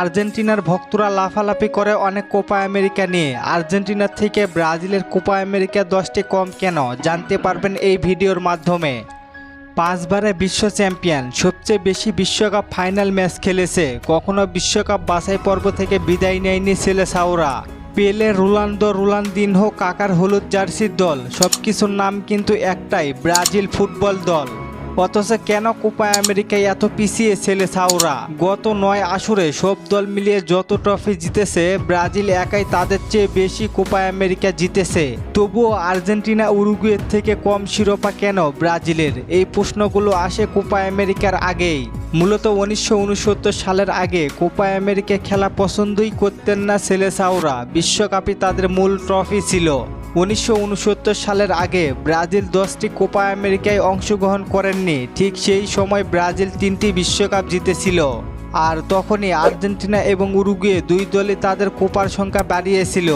আর্জেন্টিনার ভক্তরা লাফালাফি করে অনেক কোপা আমেরিকা নিয়ে। আর্জেন্টিনা থেকে ব্রাজিলের কোপা আমেরিকা দশটি কম কেন? জানতে পারবেন এই ভিডিওর মাধ্যমে। পাঁচবারে বিশ্ব চ্যাম্পিয়ন, সবচেয়ে বেশি বিশ্বকাপ ফাইনাল ম্যাচ খেলেছে। কখনো বিশ্বকাপ বাছাই পর্ব থেকে বিদায় নেয়নি সেলেসাওরা। পেলে রোনাল্ডো রোনালদিনহো, কাকার হলুদ জার্সির দল সব কিছুর নাম কিন্তু একটাই, ব্রাজিল ফুটবল দল। অথচ কেন কোপা আমেরিকায় এত পিছিয়ে ছেলে সাউরা? গত নয় আসরে সব দল মিলিয়ে যত ট্রফি জিতেছে, ব্রাজিল একাই তাদের চেয়ে বেশি কোপা আমেরিকা জিতেছে। তবুও আর্জেন্টিনা উরুগুয়ের থেকে কম শিরোপা কেন ব্রাজিলের? এই প্রশ্নগুলো আসে কোপা আমেরিকার আগেই। মূলত উনিশশো উনসত্তর সালের আগে কোপা আমেরিকা খেলা পছন্দই করতেন না সেলেসাওরা বিশ্বকাপই তাদের মূল ট্রফি ছিল। উনিশশো উনসত্তর সালের আগে ব্রাজিল দশটি কোপা আমেরিকায় অংশগ্রহণ করেননি। ঠিক সেই সময় ব্রাজিল তিনটি বিশ্বকাপ জিতেছিল। আর তখনই আর্জেন্টিনা এবং উরুগুয়ে দুই দলই তাদের কোপার সংখ্যা বাড়িয়েছিল।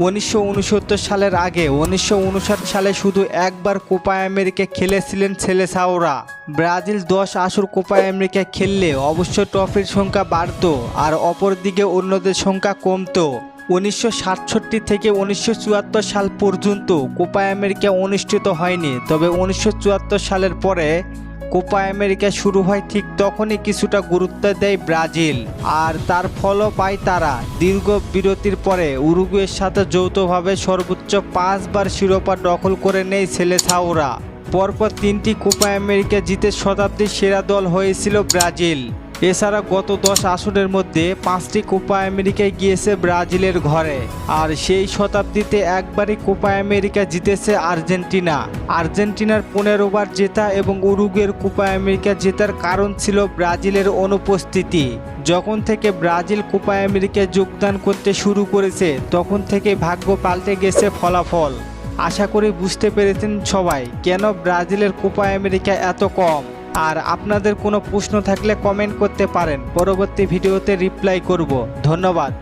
উনিশশো উনসত্তর সালের আগে উনিশশো উনষাট সালে শুধু একবার কোপা আমেরিকা খেলেছিলেন ছেলেসাওরা। ব্রাজিল দশ আসর কোপা আমেরিকা খেললে অবশ্য ট্রফির সংখ্যা বাড়তো আর অপরদিকে অন্যদের সংখ্যা কমতো। উনিশশো সাতষট্টি থেকে উনিশশো চুয়াত্তর সাল পর্যন্ত কোপা আমেরিকা অনুষ্ঠিত হয়নি। তবে উনিশশো চুয়াত্তর সালের পরে কোপা আমেরিকা শুরু হয় ঠিক তখনই কিছুটা গুরুত্ব দেয় ব্রাজিল। আর তার ফলও পায় তারা। দীর্ঘ বিরতির পরে উরুগুয়ের সাথে যৌথভাবে সর্বোচ্চ পাঁচবার শিরোপা দখল করে নেয় ছেলে সেলেসাওরা পরপর তিনটি কোপা আমেরিকা জিতে শতাব্দীর সেরা দল হয়েছিল ব্রাজিল। এছাড়া গত দশ আসরের মধ্যে পাঁচটি কোপা আমেরিকায় গিয়েছে ব্রাজিলের ঘরে। আর সেই শতাব্দীতে একবারই কোপা আমেরিকা জিতেছে আর্জেন্টিনা। আর্জেন্টিনার পনেরো বার জেতা এবং উরুগের কোপা আমেরিকা জেতার কারণ ছিল ব্রাজিলের অনুপস্থিতি। যখন থেকে ব্রাজিল কোপা আমেরিকায় যোগদান করতে শুরু করেছে, তখন থেকে ভাগ্য পাল্টে গেছে ফলাফল। আশা করি বুঝতে পেরেছেন সবাই, কেন ব্রাজিলের কোপা আমেরিকা এত কম? আর আপনাদের কোনো প্রশ্ন থাকলে কমেন্ট করতে পারেন। পরবর্তী ভিডিওতে রিপ্লাই করব। ধন্যবাদ।